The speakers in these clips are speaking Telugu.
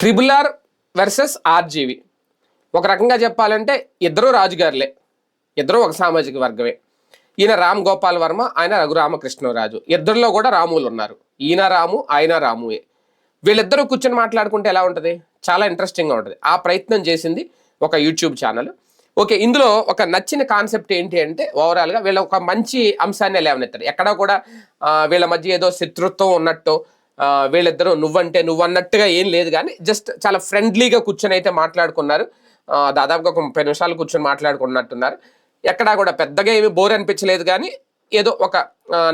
Triple R versus RGV. ఒక రకంగా చెప్పాలంటే ఇద్దరు రాజుగారులే. ఇద్దరు ఒక సామాజిక వర్గమే. ఈయన రామ్ గోపాల్ వర్మ ఆయన రఘురామకృష్ణరాజు. ఇద్దరిలో కూడా రాములు ఉన్నారు. ఈయన రాము ఆయన రాముయే వీళ్ళిద్దరూ కూర్చొని మాట్లాడుకుంటే ఎలా ఉంటుంది? చాలా ఇంట్రెస్టింగ్గా ఉంటుంది. ఆ ప్రయత్నం చేసింది ఒక యూట్యూబ్ ఛానల్. ఓకే ఇందులో ఒక నచ్చిన కాన్సెప్ట్ ఏంటి అంటే ఓవరాల్గా వీళ్ళ ఒక మంచి అంశాన్ని లేవనెత్తారు. ఎక్కడా కూడా వీళ్ళ మధ్య ఏదో శత్రుత్వం ఉన్నట్టు వీళ్ళిద్దరూ నువ్వంటే నువ్వు అన్నట్టుగా ఏం లేదు కానీ జస్ట్ చాలా ఫ్రెండ్లీగా కూర్చొని అయితే మాట్లాడుకున్నారు. దాదాపుగా ఒక ముప్పై నిమిషాలు కూర్చొని మాట్లాడుకున్నట్టున్నారు. ఎక్కడా కూడా పెద్దగా ఏమి బోర్ అనిపించలేదు కానీ ఏదో ఒక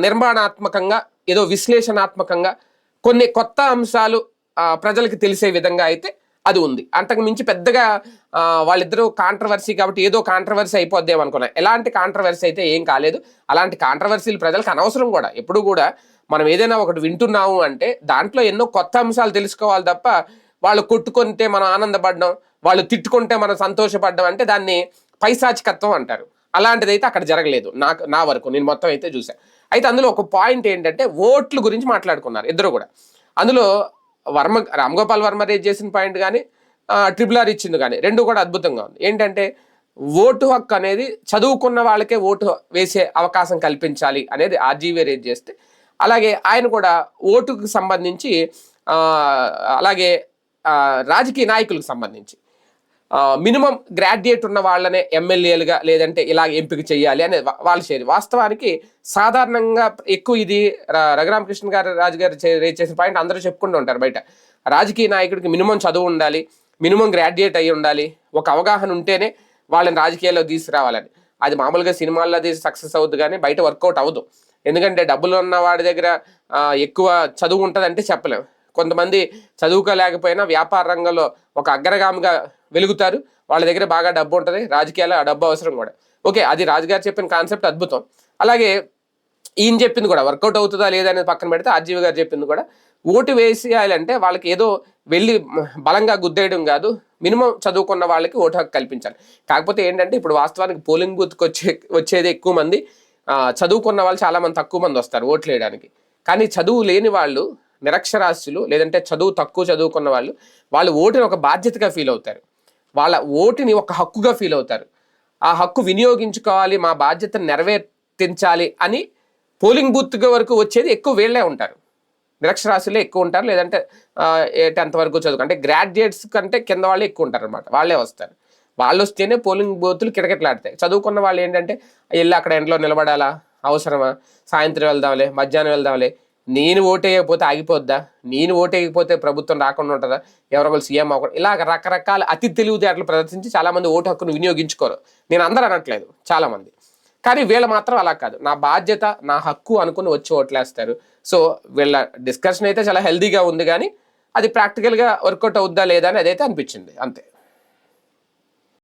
నిర్మాణాత్మకంగా ఏదో విశ్లేషణాత్మకంగా కొన్ని కొత్త అంశాలు ప్రజలకు తెలిసే విధంగా అయితే అది ఉంది. అంతకు మించి పెద్దగా వాళ్ళిద్దరూ కాంట్రవర్సీ కాబట్టి ఏదో కాంట్రవర్సీ అయిపోద్దేమో అనుకున్నా. ఎలాంటి కాంట్రవర్సీ అయితే ఏం కాలేదు. అలాంటి కాంట్రవర్సీలు ప్రజలకు అనవసరం కూడా. ఎప్పుడు కూడా మనం ఏదైనా ఒకటి వింటున్నాము అంటే దాంట్లో ఎన్నో కొత్త అంశాలు తెలుసుకోవాలి తప్ప వాళ్ళు కొట్టుకుంటే మనం ఆనందపడడం వాళ్ళు తిట్టుకుంటే మనం సంతోషపడడం అంటే దాన్ని పైశాచికత్వం అంటారు. అలాంటిది అయితే అక్కడ జరగలేదు. నాకు నా వరకు నేను మొత్తం అయితే చూసాను అయితే అందులో ఒక పాయింట్ ఏంటంటే ఓట్ల గురించి మాట్లాడుకున్నారు ఇద్దరు కూడా. అందులో వర్మ రామ్ గోపాల్ వర్మ రేజ్ చేసిన పాయింట్ కానీ ట్రిపుల్ ఆర్ ఇచ్చింది కానీ రెండు కూడా అద్భుతంగా ఉంది. ఏంటంటే ఓటు హక్కు అనేది చదువుకున్న వాళ్ళకే ఓటు వేసే అవకాశం కల్పించాలి అనేది ఆర్జీవీ రేజ్ చేస్తే అలాగే ఆయన కూడా ఓటుకు సంబంధించి అలాగే రాజకీయ నాయకులకు సంబంధించి మినిమం గ్రాడ్యుయేట్ ఉన్న వాళ్ళనే ఎమ్మెల్యేలుగా లేదంటే ఇలా ఎంపిక చేయాలి అనే వాళ్ళు వాళ్ళ వాస్తవానికి సాధారణంగా ఎక్కువ ఇది రఘురామకృష్ణ గారు రాజు గారు చే- రేజ్ చేసిన పాయింట్ అందరూ చెప్పుకుంటూ ఉంటారు బయట. రాజకీయ నాయకుడికి మినిమం చదువు ఉండాలి మినిమం గ్రాడ్యుయేట్ అయ్యి ఉండాలి ఒక అవగాహన ఉంటేనే వాళ్ళని రాజకీయాల్లో తీసుకురావాలని. అది మామూలుగా సినిమాల్లో అది సక్సెస్ అవుద్ది కానీ బయట వర్కౌట్ అవ్వదు. ఎందుకంటే డబ్బులు ఉన్న వాడి దగ్గర ఎక్కువ చదువు ఉంటుందంటే చెప్పలేము కొంతమంది చదువుకోలేకపోయినా వ్యాపార రంగంలో ఒక అగ్రగామిగా వెలుగుతారు. వాళ్ళ దగ్గర బాగా డబ్బు ఉంటుంది. రాజకీయాల్లో ఆ డబ్బు అవసరం కూడా. ఓకే అది రాజుగారు చెప్పిన కాన్సెప్ట్ అద్భుతం. అలాగే ఈయన చెప్పింది కూడా వర్కౌట్ అవుతుందా లేదా అనేది పక్కన పెడితే ఆర్జీవి గారు చెప్పింది కూడా. ఓటు వేసేయాలంటే వాళ్ళకి ఏదో వెళ్ళి బలంగా గుద్దేయడం కాదు. మినిమం చదువుకున్న వాళ్ళకి ఓటు హక్కు కల్పించాలి. కాకపోతే ఏంటంటే ఇప్పుడు వాస్తవానికి పోలింగ్ బూత్కి వచ్చే వచ్చేది ఎక్కువ మంది. చదువుకున్న వాళ్ళు చాలా మంది తక్కువ మంది వస్తారు ఓట్లు వేయడానికి. కానీ చదువు లేని వాళ్ళు నిరక్షరాస్యులు లేదంటే చదువు తక్కువ చదువుకున్న వాళ్ళు వాళ్ళు ఓటుని ఒక బాధ్యతగా ఫీల్ అవుతారు. వాళ్ళ ఓటుని ఒక హక్కుగా ఫీల్ అవుతారు. ఆ హక్కు వినియోగించుకోవాలి మా బాధ్యతను నెరవేర్తించాలి అని పోలింగ్ బూత్ వరకు వచ్చేది ఎక్కువ వీళ్ళే ఉంటారు. నిరక్షరాస్యులే ఎక్కువ ఉంటారు లేదంటే టెన్త్ వరకు చదువు అంటే గ్రాడ్యుయేట్స్ కంటే కింద వాళ్ళే ఎక్కువ ఉంటారు అనమాట వాళ్ళే వస్తారు. వాళ్ళు వస్తేనే పోలింగ్ బూతులు కిటకిటలాడతాయి చదువుకున్న వాళ్ళు ఏంటంటే వెళ్ళి అక్కడ ఎండలో నిలబడాలా? అవసరమా? సాయంత్రం వెళ్దాంలే మధ్యాహ్నం వెళ్దాంలే నేను ఓటేయకపోతే ఆగిపోద్దా? నేను ఓటేయకపోతే ప్రభుత్వం రాకుండా ఉంటుందా? ఎవరో ఒకరు సీఎం అవ్వకుండా ఇలా రకరకాల అతి తెలివితేటలు ప్రదర్శించి చాలామంది ఓటు హక్కును వినియోగించుకోరు. నేను అందరూ అనట్లేదు చాలామంది. కానీ వీళ్ళు మాత్రం అలా కాదు. నా బాధ్యత నా హక్కు అనుకుని వచ్చి ఓట్లేస్తారు. సో వీళ్ళ డిస్కషన్ అయితే చాలా హెల్దీగా ఉంది కానీ అది ప్రాక్టికల్గా వర్కౌట్ అవుద్దా లేదా అని అదైతే అనిపించింది. అంతే.